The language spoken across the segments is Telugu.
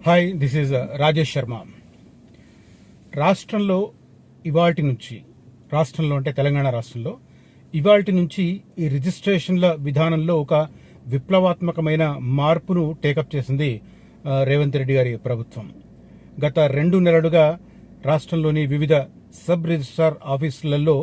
Hi this is Rajesh Sharma రాష్ట్రంలో ఇవాటి నుంచి రాష్ట్రంలో అంటే తెలంగాణ రాష్ట్రంలో ఇవాటి నుంచి ఈ రిజిస్ట్రేషన్ల విధానంలో ఒక విప్లవాత్మకమైన మార్పును టేకప్ చేసింది రేవంత్ రెడ్డి గారి ప్రభుత్వం. గత రెండు నెలలుగా రాష్ట్రంలోని వివిధ సబ్ రిజిస్ట్రార్ ఆఫీసులలో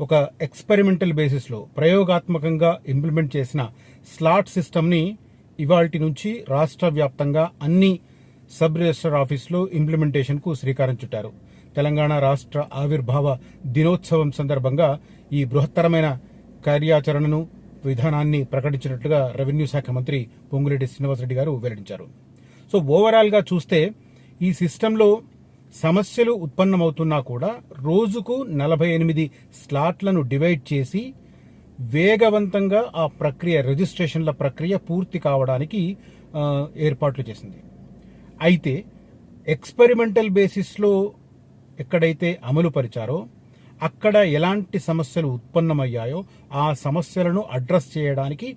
ఒక ఎక్స్పెరిమెంటల్ బేసిస్లో ప్రయోగాత్మకంగా ఇంప్లిమెంట్ చేసిన స్లాట్ సిస్టమ్ని ఇవాల్టి నుంచి రాష్ట్ర వ్యాప్తంగా అన్ని సబ్ రిజిస్టర్ ఆఫీసులో ఇంప్లిమెంటేషన్కు శ్రీకారం చుట్టారు. తెలంగాణ రాష్ట్ర ఆవిర్భావ దినోత్సవం సందర్భంగా ఈ బృహత్తరమైన కార్యాచరణను విధానాన్ని ప్రకటించినట్లుగా రెవెన్యూ శాఖ మంత్రి పొంగులేటి శ్రీనివాసరెడ్డి గారు వెల్లడించారు. సో ఓవరాల్గా చూస్తే ఈ సిస్టంలో సమస్యలు ఉత్పన్నమవుతున్నా కూడా రోజుకు నలభై ఎనిమిది స్లాట్లను డివైడ్ చేసి వేగవంతంగా ఆ ప్రక్రియ రిజిస్ట్రేషన్ల ప్రక్రియ పూర్తి కావడానికి ఏర్పాట్లు చేసింది. అయితే ఎక్స్పెరిమెంటల్ బేసిస్లో ఎక్కడైతే అమలు పరిచారో అక్కడ ఎలాంటి సమస్యలు ఉత్పన్నమయ్యాయో ఆ సమస్యలను అడ్రస్ చేయడానికి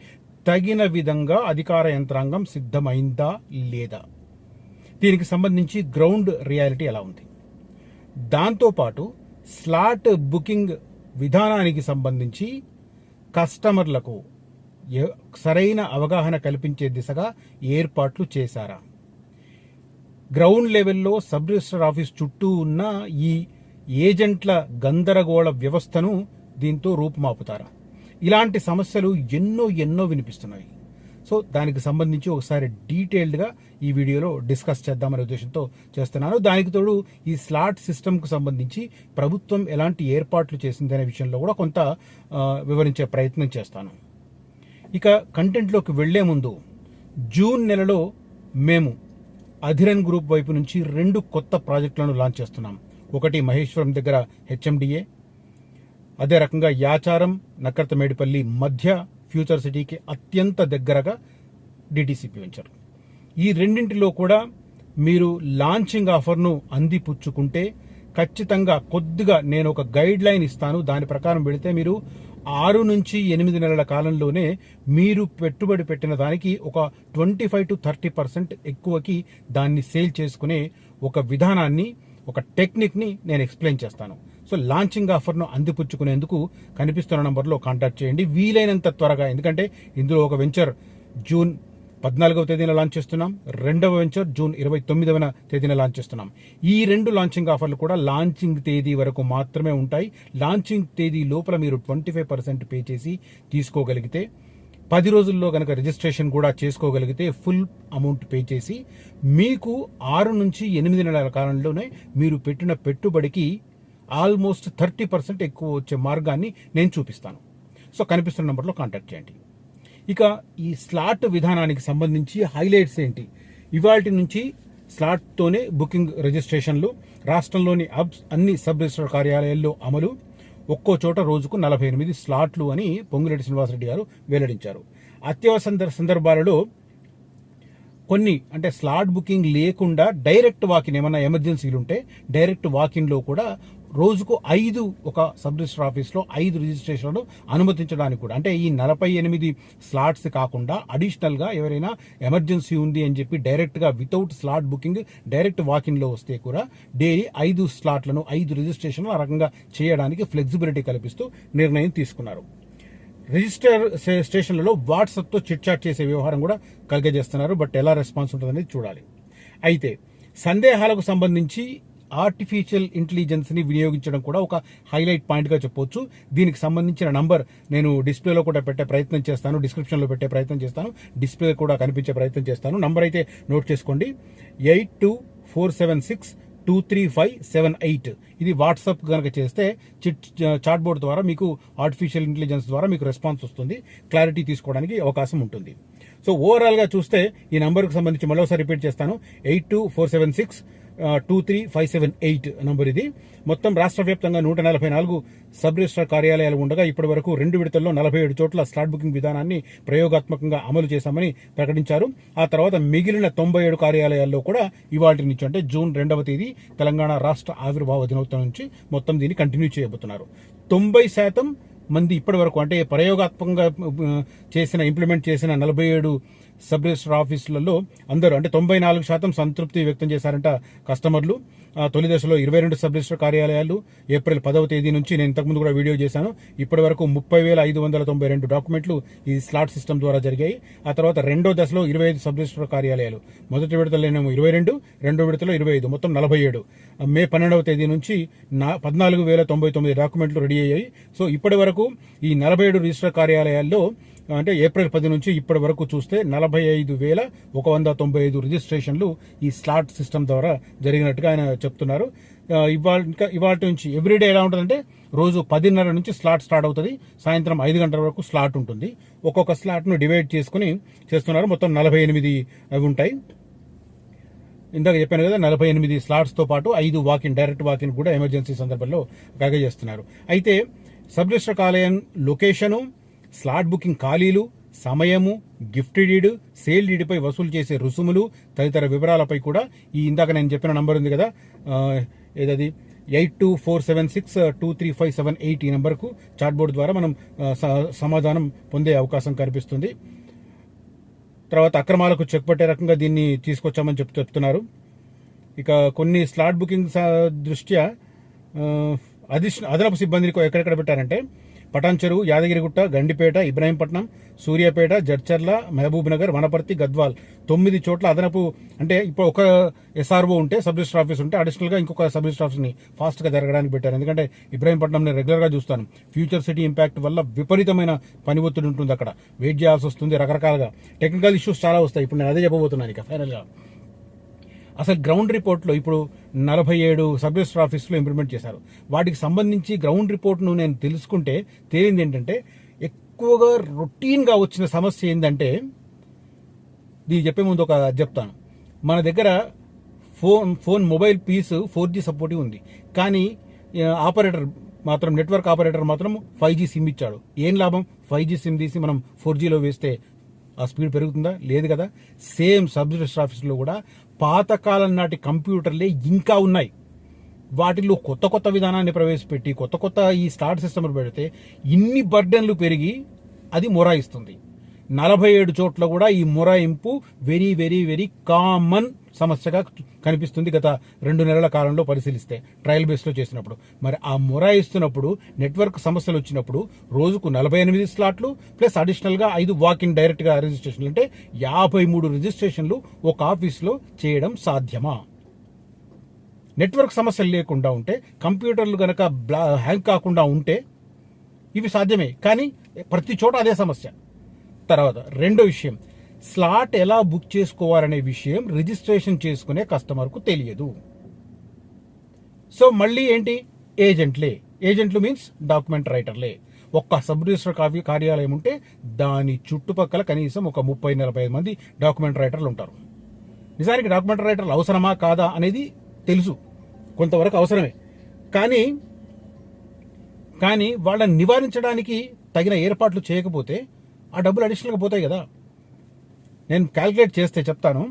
తగిన విధంగా అధికార యంత్రాంగం సిద్ధమైందా లేదా? దీనికి సంబంధించి గ్రౌండ్ రియాలిటీ ఎలా ఉంది? దాంతోపాటు స్లాట్ బుకింగ్ విధానానికి సంబంధించి కస్టమర్లకు సరైన అవగాహన కల్పించే దిశగా ఏర్పాట్లు చేశారా? గ్రౌండ్ లెవెల్లో సబ్ రిజిస్టర్ ఆఫీస్ చుట్టూ ఉన్న ఈ ఏజెంట్ల గందరగోళ వ్యవస్థను దీంతో రూపుమాపుతారా. ఇలాంటి సమస్యలు ఎన్నో ఎన్నో వినిపిస్తున్నాయి. సో దానికి సంబంధించి ఒకసారి డీటెయిల్డ్గా ఈ వీడియోలో డిస్కస్ చేద్దామనే ఉద్దేశంతో చేస్తున్నాను. దానికి తోడు ఈ స్లాట్ సిస్టమ్కు సంబంధించి ప్రభుత్వం ఎలాంటి ఏర్పాట్లు చేసిందనే విషయంలో కూడా కొంత వివరించే ప్రయత్నం చేస్తాను. ఇక కంటెంట్లోకి వెళ్ళే ముందు జూన్ నెలలో మేము అధిరన్ గ్రూప్ వైపు నుంచి రెండు కొత్త ప్రాజెక్టులను లాంచ్ చేస్తున్నాం. ఒకటి మహేశ్వరం దగ్గర హెచ్ఎండిఏ అదే రకంగా యాచారం నక్కర్తమేడిపల్లి మధ్య ఫ్యూచర్ సిటీకి అత్యంత దగ్గరగా డిటిసిపి వెంచర్. ఈ రెండింటిలో కూడా మీరు లాంచింగ్ ఆఫర్ను అందిపుచ్చుకుంటే ఖచ్చితంగా కొద్దిగా నేను ఒక గైడ్ లైన్ ఇస్తాను. దాని ప్రకారం వెళితే మీరు ఆరు నుంచి ఎనిమిది నెలల కాలంలోనే మీరు పెట్టుబడి పెట్టిన దానికి ఒక twenty five to thirty percent ఎక్కువకి దాన్ని సేల్ చేసుకునే ఒక విధానాన్ని ఒక టెక్నిక్ని నేను ఎక్స్ప్లెయిన్ చేస్తాను. సో లాంచింగ్ ఆఫర్ను అందిపుచ్చుకునేందుకు కనిపిస్తున్న నంబర్లో కాంటాక్ట్ చేయండి. వీలైనంత త్వరగా ఎందుకంటే ఇందులో ఒక వెంచర్ జూన్ పద్నాలుగవ తేదీన లాంచ్ చేస్తున్నాం. రెండవ వెంచర్ జూన్ ఇరవై తొమ్మిదవ తేదీన లాంచ్ చేస్తున్నాం. ఈ రెండు లాంచింగ్ ఆఫర్లు కూడా లాంచింగ్ తేదీ వరకు మాత్రమే ఉంటాయి. లాంచింగ్ తేదీ లోపల మీరు ట్వంటీ ఫైవ్ పర్సెంట్ పే చేసి తీసుకోగలిగితే పది రోజుల్లో కనుక రిజిస్ట్రేషన్ కూడా చేసుకోగలిగితే ఫుల్ అమౌంట్ పే చేసి మీకు ఆరు నుంచి ఎనిమిది నెలల కాలంలోనే మీరు పెట్టిన పెట్టుబడికి ఆల్మోస్ట్ థర్టీ పర్సెంట్ ఎక్కువ వచ్చే మార్గాన్ని నేను చూపిస్తాను. సో కనిపిస్తున్న నెంబర్లో కాంటాక్ట్ చేయండి. ఇక ఈ స్లాట్ విధానానికి సంబంధించి హైలైట్స్ ఏంటి? ఇవాటి నుంచి స్లాట్తోనే బుకింగ్ రిజిస్ట్రేషన్లు రాష్ట్రంలోని అబ్ అన్ని సబ్ రిజిస్టర్ కార్యాలయాల్లో అమలు ఒక్కో చోట రోజుకు నలభై ఎనిమిది స్లాట్లు అని పొంగులేటి శ్రీనివాసరెడ్డి గారు వెల్లడించారు. అత్యవసర సందర్భాలలో కొన్ని అంటే స్లాట్ బుకింగ్ లేకుండా డైరెక్ట్ వాకిన్ ఏమైనా ఎమర్జెన్సీలు ఉంటే డైరెక్ట్ వాకిన్లో కూడా రోజుకు ఐదు ఒక సబ్ రిజిస్టర్ ఆఫీస్లో ఐదు రిజిస్ట్రేషన్లు అనుమతించడానికి కూడా. అంటే ఈ నలభై ఎనిమిది స్లాట్స్ కాకుండా అడిషనల్గా ఎవరైనా ఎమర్జెన్సీ ఉంది అని చెప్పి డైరెక్ట్గా వితౌట్ స్లాట్ బుకింగ్ డైరెక్ట్ వాకిన్లో వస్తే కూడా డైలీ ఐదు స్లాట్లను ఐదు రిజిస్ట్రేషన్లు ఆ రకంగా చేయడానికి ఫ్లెక్సిబిలిటీ కల్పిస్తూ నిర్ణయం తీసుకున్నారు. రిజిస్టర్ స్టేషన్లలో వాట్సాప్తో చిట్ చాట్ చేసే వ్యవహారం కూడా కలిగజేస్తున్నారు బట్ ఎలా రెస్పాన్స్ ఉంటుందనేది చూడాలి. అయితే సందేహాలకు సంబంధించి ఆర్టిఫిషియల్ ఇంటెలిజెన్స్ని వినియోగించడం కూడా ఒక హైలైట్ పాయింట్గా చెప్పొచ్చు. దీనికి సంబంధించిన నంబర్ నేను డిస్ప్లేలో కూడా పెట్టే ప్రయత్నం చేస్తాను డిస్క్రిప్షన్లో పెట్టే ప్రయత్నం చేస్తాను డిస్ప్లే కూడా కనిపించే ప్రయత్నం చేస్తాను. నంబర్ అయితే నోట్ చేసుకోండి. Eight two four seven six two three five seven eight ఇది వాట్సాప్ కనుక చేస్తే చిట్ చాట్ బోర్డ్ ద్వారా మీకు ఆర్టిఫిషియల్ ఇంటెలిజెన్స్ ద్వారా మీకు రెస్పాన్స్ వస్తుంది. క్లారిటీ తీసుకోవడానికి అవకాశం ఉంటుంది. సో ఓవరాల్గా చూస్తే ఈ నెంబర్కి సంబంధించి మరోసారి రిపీట్ చేస్తాను. Eight two four seven six two three five seven eight number ఇది. మొత్తం రాష్ట్ర వ్యాప్తంగా నూట నలభై నాలుగు సబ్ రిజిస్టర్ కార్యాలయాలు ఉండగా ఇప్పటి వరకు రెండు విడతల్లో నలభై ఏడు చోట్ల స్లాట్ బుకింగ్ విధానాన్ని ప్రయోగాత్మకంగా అమలు చేశామని ప్రకటించారు. ఆ తర్వాత మిగిలిన తొంభై ఏడు కార్యాలయాల్లో కూడా ఇవాటి నుంచి అంటే జూన్ రెండవ తేదీ తెలంగాణ రాష్ట్ర ఆవిర్భావ దినోత్సవం నుంచి మొత్తం దీన్ని కంటిన్యూ చేయబోతున్నారు. తొంభై శాతం మంది ఇప్పటి వరకు అంటే ప్రయోగాత్మకంగా చేసిన ఇంప్లిమెంట్ చేసిన నలభై ఏడు సబ్ రిజిస్టర్ ఆఫీసులలో అందరూ అంటే తొంభై నాలుగు శాతం సంతృప్తి వ్యక్తం చేశారంట కస్టమర్లు. తొలి దశలో ఇరవై రెండు సబ్ రిజిస్టర్ కార్యాలయాలు. ఏప్రిల్ పదవ తేదీ నుంచి నేను ఇంతకుముందు కూడా వీడియో చేశాను. ఇప్పటి వరకు ముప్పై వేల ఐదు వందల తొంభై రెండు డాక్యుమెంట్లు ఈ స్లాట్ సిస్టమ్ ద్వారా జరిగాయి. ఆ తర్వాత రెండో దశలో ఇరవై ఐదు సబ్ రిజిస్టర్ కార్యాలయాలు. మొదటి విడతలోనేమో ఇరవై రెండు రెండో విడతలో ఇరవై ఐదు మొత్తం నలభై ఏడు. మే పన్నెండవ తేదీ నుంచి నా పద్నాలుగు వేల తొంభై తొమ్మిది డాక్యుమెంట్లు రెడీ అయ్యాయి. సో ఇప్పటి వరకు ఈ నలభై ఏడు రిజిస్టర్ కార్యాలయాల్లో అంటే ఏప్రిల్ పది నుంచి ఇప్పటి వరకు చూస్తే నలభై ఐదు వేల ఒక వంద తొంభై ఐదు రిజిస్ట్రేషన్లు ఈ స్లాట్ సిస్టమ్ ద్వారా జరిగినట్టుగా ఆయన చెప్తున్నారు. ఇవాళ ఇంకా ఇవాళ నుంచి ఎవ్రీడే ఎలా ఉంటుందంటే రోజు పదిన్నర నుంచి స్లాట్ స్టార్ట్ అవుతుంది. సాయంత్రం ఐదు గంటల వరకు స్లాట్ ఉంటుంది. ఒక్కొక్క స్లాట్ను డివైడ్ చేసుకుని చేస్తున్నారు. మొత్తం నలభై ఎనిమిది అవి ఉంటాయి. ఇందాక చెప్పాను కదా నలభై ఎనిమిది స్లాట్స్తో పాటు ఐదు walk in direct walk in కూడా ఎమర్జెన్సీ సందర్భంలో కాగా చేస్తున్నారు. అయితే సబ్ రిజిస్టర్ కాలేయం లొకేషను స్లాట్ బుకింగ్ ఖాళీలు సమయము గిఫ్ట్ డీడ్ సేల్ డీడ్పై వసూలు చేసే రుసుములు తదితర వివరాలపై కూడా ఈ ఇందాక నేను చెప్పిన నంబర్ ఉంది కదా ఏదది? Eight two four seven six two three five seven eight ఈ నెంబర్కు చాట్ బోర్డు ద్వారా మనం స- సమాధానం పొందే అవకాశం కనిపిస్తుంది. తర్వాత అక్రమాలకు చెక్ పట్టే రకంగా దీన్ని తీసుకొచ్చామని చెప్తూ చెప్తున్నారు. ఇక కొన్ని స్లాట్ బుకింగ్ దృష్ట్యా ఆ, అదిష్ అదనపు సిబ్బందిని ఎక్కడెక్కడ పెట్టారంటే పటాన్ చెరువు యాదగిరిగుట్ట గండిపేట ఇబ్రాహీంపట్నం సూర్యాపేట జడ్చర్ల మహబూబ్ నగర్ వనపర్తి గద్వాల్. తొమ్మిది చోట్ల అదనపు అంటే ఇప్పుడు ఒక ఎస్ఆర్ఓ ఉంటే సబ్ రిజిస్టర్ ఆఫీస్ ఉంటే అడిషనల్గా ఇంకొక సబ్ రిజిస్టర్ ఆఫీస్ని ఫాస్ట్గా జరగడానికి పెట్టారు. ఎందుకంటే ఇబ్రాహీంపట్నం నేను రెగ్యులర్గా చూస్తాను. ఫ్యూచర్ సిటీ ఇంపాక్ట్ వల్ల విపరీతమైన పని ఒత్తిడి ఉంటుంది అక్కడ. వెయిట్ చేయాల్సి వస్తుంది రకరకాలుగా. టెక్నికల్ ఇష్యూస్ చాలా వస్తాయి. ఇప్పుడు నేను అదే చెప్పబోతున్నాను ఇక ఫైనల్గా. అసలు గ్రౌండ్ రిపోర్ట్లో ఇప్పుడు నలభై ఏడు సబ్ రిజిస్టర్ ఆఫీసులో ఇంప్లిమెంట్ చేశారు. వాటికి సంబంధించి గ్రౌండ్ రిపోర్ట్ను నేను తెలుసుకుంటే తేలింది ఏంటంటే ఎక్కువగా రొటీన్గా వచ్చిన సమస్య ఏంటంటే దీనికి చెప్పే ముందు ఒక చెప్తాను. మన దగ్గర phone phone mobile piece four G supportive ఉంది. కానీ ఆపరేటర్ మాత్రం నెట్వర్క్ ఆపరేటర్ మాత్రం ఫైవ్ జీ సిమ్ ఇచ్చాడు. ఏం లాభం? ఫైవ్ జీ సిమ్ తీసి మనం ఫోర్ జీలో వేస్తే ఆ స్పీడ్ పెరుగుతుందా? లేదు కదా. సేమ్ సబ్ రిజిస్టర్ ఆఫీసులో కూడా పాతకాలం నాటి కంప్యూటర్లే ఇంకా ఉన్నాయి. వాటిలో కొత్త కొత్త విధానాన్ని ప్రవేశపెట్టి కొత్త కొత్త ఈ స్టార్ట్ సిస్టమ్లు పెడితే ఇన్ని బర్డెన్లు పెరిగి అది మొరాయిస్తుంది. నలభై ఏడు చోట్ల కూడా ఈ మొరాయింపు వెరీ వెరీ వెరీ కామన్ సమస్యగా కనిపిస్తుంది గత రెండు నెలల కాలంలో పరిశీలిస్తే ట్రయల్ బేస్లో చేసినప్పుడు. మరి ఆ మొరాయిస్తున్నప్పుడు నెట్వర్క్ సమస్యలు వచ్చినప్పుడు రోజుకు నలభై ఎనిమిది స్లాట్లు ప్లస్ అడిషనల్గా ఐదు వాక్ ఇన్ డైరెక్ట్గా రిజిస్ట్రేషన్లు అంటే యాభై మూడు రిజిస్ట్రేషన్లు ఒక ఆఫీస్లో చేయడం సాధ్యమా? నెట్వర్క్ సమస్యలు లేకుండా ఉంటే కంప్యూటర్లు కనుక బ్లా హ్యాంగ్ కాకుండా ఉంటే ఇవి సాధ్యమే. కానీ ప్రతి చోట అదే సమస్య. తర్వాత రెండో విషయం. స్లాట్ ఎలా బుక్ చేసుకోవాలనే విషయం రిజిస్ట్రేషన్ చేసుకునే కస్టమర్కు తెలియదు. సో మళ్ళీ ఏంటి? ఏజెంట్లే. ఏజెంట్లు మీన్స్ డాక్యుమెంట్ రైటర్లే. ఒక్క సబ్ రిజిస్టర్ కావ్య కార్యాలయం ఉంటే దాని చుట్టుపక్కల కనీసం ఒక ముప్పై నలభై మంది డాక్యుమెంట్ రైటర్లు ఉంటారు. నిజానికి డాక్యుమెంట్ రైటర్లు అవసరమా కాదా అనేది తెలుసు. కొంతవరకు అవసరమే. కానీ కానీ వాళ్ళని నివారించడానికి తగిన ఏర్పాట్లు చేయకపోతే ఆ డబ్బులు అడిషనల్గా పోతాయి కదా. నేను క్యాలిక్యులేట్ చేస్తే చెప్తాను.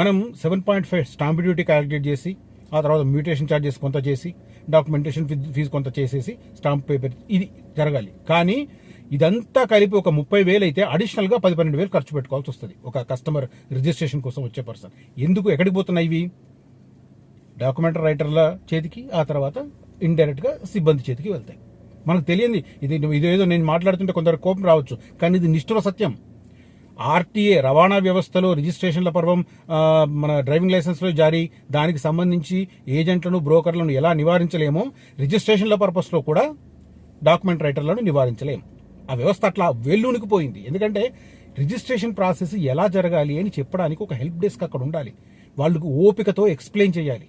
మనం seven point five stamp duty calculate చేసి ఆ తర్వాత మ్యూటేషన్ ఛార్జెస్ కొంత చేసి డాక్యుమెంటేషన్ ఫీజు కొంత చేసేసి స్టాంప్ పేపర్ ఇది జరగాలి. కానీ ఇదంతా కలిపి ఒక ముప్పై వేలు అయితే అడిషనల్గా పది పన్నెండు వేలు ఖర్చు పెట్టుకోవాల్సి వస్తుంది. ఒక కస్టమర్ రిజిస్ట్రేషన్ కోసం వచ్చే పర్సన్ ఎందుకు ఎక్కడికి పోతున్నాయి ఇవి? డాక్యుమెంట్ రైటర్ల చేతికి ఆ తర్వాత ఇండైరెక్ట్గా సిబ్బంది చేతికి వెళ్తాయి. మనకు తెలియంది ఇది ఇదేదో నేను మాట్లాడుతుంటే కొందరు కోపం రావచ్చు కానీ ఇది నిష్ఠుర సత్యం. ఆర్టీఏ రవాణా వ్యవస్థలో రిజిస్ట్రేషన్ల పర్వం మన డ్రైవింగ్ లైసెన్స్లో జారీ దానికి సంబంధించి ఏజెంట్లను బ్రోకర్లను ఎలా నివారించలేమో రిజిస్ట్రేషన్ల పర్పస్లో కూడా డాక్యుమెంట్ రైటర్లను నివారించలేము ఆ వ్యవస్థ అట్లా వెల్లునికిపోయింది ఎందుకంటే రిజిస్ట్రేషన్ ప్రాసెస్ ఎలా జరగాలి అని చెప్పడానికి ఒక హెల్ప్ డెస్క్ అక్కడ ఉండాలి. వాళ్ళకు ఓపికతో ఎక్స్ప్లెయిన్ చేయాలి.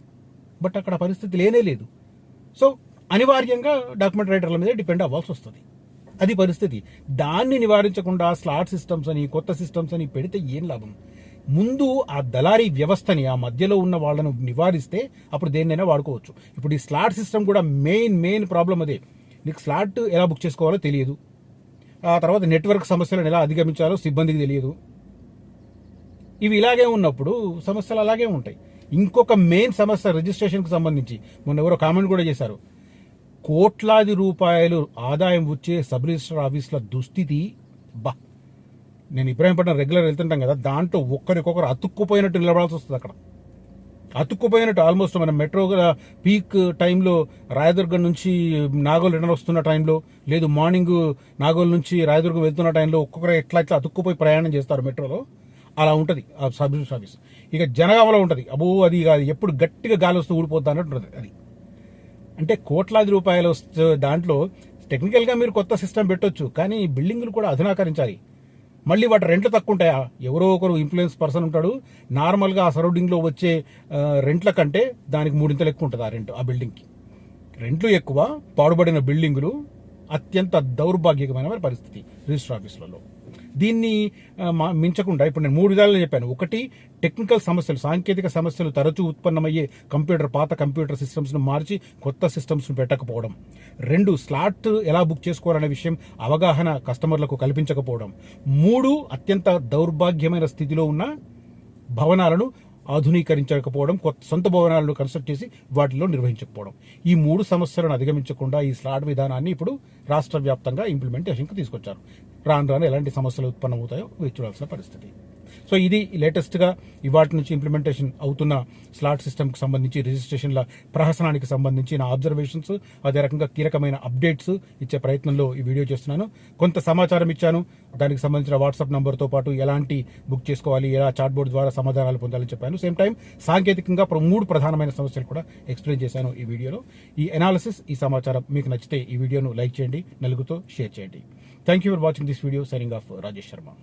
బట్ అక్కడ పరిస్థితి లేనే లేదు. సో అనివార్యంగా డాక్యుమెంట్ రైటర్ల మీద డిపెండ్ అవ్వాల్సి వస్తుంది. అది పరిస్థితి. దాన్ని నివారించకుండా స్లాట్ సిస్టమ్స్ అని కొత్త సిస్టమ్స్ అని పెడితే ఏం లాభం? ముందు ఆ దళారీ వ్యవస్థని ఆ మధ్యలో ఉన్న వాళ్ళను నివారిస్తే అప్పుడు దేన్నైనా వాడుకోవచ్చు. ఇప్పుడు ఈ స్లాట్ సిస్టమ్ కూడా మెయిన్ మెయిన్ ప్రాబ్లం అదే. నీకు స్లాట్ ఎలా బుక్ చేసుకోవాలో తెలియదు. ఆ తర్వాత నెట్వర్క్ సమస్యలను ఎలా అధిగమించాలో సిబ్బందికి తెలియదు. ఇవి ఇలాగే ఉన్నప్పుడు సమస్యలు అలాగే ఉంటాయి. ఇంకొక మెయిన్ సమస్య రిజిస్ట్రేషన్కి సంబంధించి. మొన్న ఎవరో కామెంట్ కూడా చేశారు. కోట్లాది రూపాయలు ఆదాయం వచ్చే సబ్ రిజిస్టర్ ఆఫీసుల దుస్థితి బా. నేను ఇబ్రాహీంపట్నం రెగ్యులర్ వెళ్తుంటాం కదా దాంట్లో ఒక్కరికొకరు అతుక్కుపోయినట్టు నిలబడాల్సి వస్తుంది అక్కడ. అతుక్కుపోయినట్టు ఆల్మోస్ట్ మన మెట్రో పీక్ టైంలో రాయదుర్గం నుంచి నాగోల్ రిటర్న్ వస్తున్న టైంలో లేదు మార్నింగ్ నాగోల్ నుంచి రాయదుర్గం వెళ్తున్న టైంలో ఒక్కొక్కరు ఎట్లా ఎట్లా అతుక్కుపోయి ప్రయాణం చేస్తారు మెట్రోలో అలా ఉంటుంది ఆ సబ్ సర్వీస్ ఇక జనగామలో ఉంటుంది. అబో అది ఎప్పుడు గట్టిగా గాలి వస్తూ ఊడిపోద్ది అన్నట్టు ఉంటుంది అది. అంటే కోట్లాది రూపాయలు దాంట్లో టెక్నికల్గా మీరు కొత్త సిస్టమ్ పెట్టొచ్చు కానీ బిల్డింగులు కూడా అధునాకరించాలి. మళ్ళీ వాటి రెంట్లు తక్కువ ఉంటాయా? ఎవరో ఒకరు ఇన్ఫ్లుయెన్స్ పర్సన్ ఉంటాడు. నార్మల్గా ఆ సరౌండింగ్లో వచ్చే రెంట్ల కంటే దానికి మూడింతలు ఎక్కువ ఉంటుంది ఆ రెంట్ ఆ బిల్డింగ్కి. రెంట్లు ఎక్కువ పాడుబడిన బిల్డింగులు అత్యంత దౌర్భాగ్యకమైన పరిస్థితి రిజిస్టర్ ఆఫీసులలో. దీన్ని మా- మించకుండా ఇప్పుడు నేను మూడు విధాలు చెప్పాను. ఒకటి టెక్నికల్ సమస్యలు సాంకేతిక సమస్యలు తరచూ ఉత్పన్నమయ్యే కంప్యూటర్ పాత కంప్యూటర్ సిస్టమ్స్ను మార్చి కొత్త సిస్టమ్స్ను పెట్టకపోవడం. రెండు స్లాట్ ఎలా బుక్ చేసుకోవాలనే విషయం అవగాహన కస్టమర్లకు కల్పించకపోవడం. మూడు అత్యంత దౌర్భాగ్యమైన స్థితిలో ఉన్న భవనాలను ఆధునీకరించకపోవడం కొత్త సొంత భవనాలను కన్స్ట్రక్ట్ చేసి వాటిలో నిర్వహించకపోవడం. ఈ మూడు సమస్యలను అధిగమించకుండా ఈ స్లాట్ విధానాన్ని ఇప్పుడు రాష్ట్ర వ్యాప్తంగా ఇంప్లిమెంటేషన్కి తీసుకొచ్చారు. రాను రాను ఎలాంటి సమస్యలు ఉత్పన్నమవుతాయో వేచి చూడాల్సిన పరిస్థితి. సో ఇది లేటెస్ట్గా ఇవాటి నుంచి ఇంప్లిమెంటేషన్ అవుతున్న స్లాట్ సిస్టమ్కి సంబంధించి రిజిస్ట్రేషన్ల ప్రహసనానికి సంబంధించిన ఆబ్జర్వేషన్స్ అబ్జర్వేషన్స్ అదే రకంగా కీలకమైన అప్డేట్స్ ఇచ్చే ప్రయత్నంలో ఈ వీడియో చేస్తున్నాను. కొంత సమాచారం ఇచ్చాను. దానికి సంబంధించిన వాట్సాప్ నెంబర్తో పాటు ఎలాంటి బుక్ చేసుకోవాలి ఎలా చాట్ బోర్డు ద్వారా సమాధానాలు పొందాలని చెప్పాను. సేమ్ టైం సాంకేతికంగా ప్ర- మూడు ప్రధానమైన సమస్యలు కూడా ఎక్స్ప్లెయిన్ చేశాను ఈ వీడియోలో ఈ అనాలిసిస్ ఈ సమాచారం మీకు నచ్చితే ఈ వీడియోను లైక్ చేయండి నలుగుతో షేర్ చేయండి. Thank you for watching this video. Signing off, Rajesh Sharma.